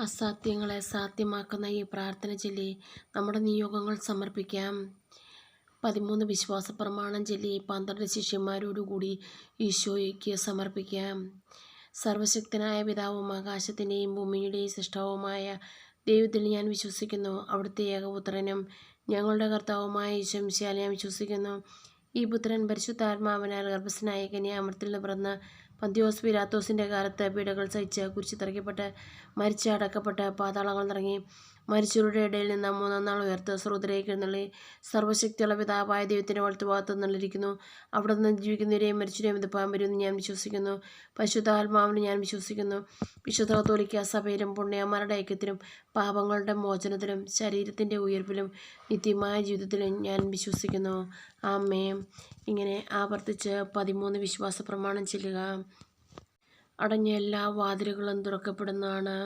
അസാധ്യങ്ങളെ സാധ്യമാക്കുന്ന ഈ പ്രാർത്ഥന ചൊല്ലി നമ്മുടെ നിയോഗങ്ങൾ സമർപ്പിക്കാം. പതിമൂന്ന് വിശ്വാസ പ്രമാണം ചൊല്ലി പന്ത്രണ്ട് ശിഷ്യന്മാരോടുകൂടി ഈശോയ്ക്ക് സമർപ്പിക്കാം. സർവശക്തനായ പിതാവും ആകാശത്തിന്റെയും ഭൂമിയുടെയും സൃഷ്ടവുമായ ദൈവത്തിൽ ഞാൻ വിശ്വസിക്കുന്നു. അവിടുത്തെ ഏകപുത്രനും ഞങ്ങളുടെ കർത്താവുമായ ഈശംശാൽ ഞാൻ വിശ്വസിക്കുന്നു. ഈ പുത്രൻ പരിശുദ്ധാത്മാവിനാൽ ഗർഭസ്ഥനായ കന്യാമൃത്തിൽ നിന്ന് പിറന്ന് പന്തിയോസ് പിരാത്തോസിന്റെ കാലത്ത് പീഡകൾ സഹിച്ച് കുരിശി തറയ്ക്കപ്പെട്ട് മരിച്ച് അടക്കപ്പെട്ട് പാതാളങ്ങൾ നിറങ്ങി മരിച്ചവരുടെ ഇടയിൽ നിന്ന് മൂന്നാം നാൾ ഉയർത്ത് സ്രോതരേക്ക് എഴുന്നള്ളി സർവശക്തിയുള്ള പിതാവായ ദൈവത്തിന്റെ വലത്തുഭാഗത്ത് നിന്നിരിക്കുന്നു. അവിടെ നിന്ന് ജീവിക്കുന്നവരെയും മരിച്ചവരെയും എതിർപ്പാൻ വരുമെന്ന് ഞാൻ വിശ്വസിക്കുന്നു. പരിശുദ്ധാത്മാവിന് ഞാൻ വിശ്വസിക്കുന്നു. വിശുദ്ധ തോലിക്ക സഭയിലും പുണ്യന്മാരുടെ ഐക്യത്തിലും പാപങ്ങളുടെ മോചനത്തിലും ശരീരത്തിന്റെ ഉയർപ്പിലും നിത്യമായ ജീവിതത്തിലും ഞാൻ വിശ്വസിക്കുന്നു. ആമേ ഇങ്ങനെ ആവർത്തിച്ച് പതിമൂന്ന് വിശ്വാസ പ്രമാണം ചെല്ലുക. അടഞ്ഞ എല്ലാ വാതിലുകളും തുറക്കപ്പെടുന്നതാണ്.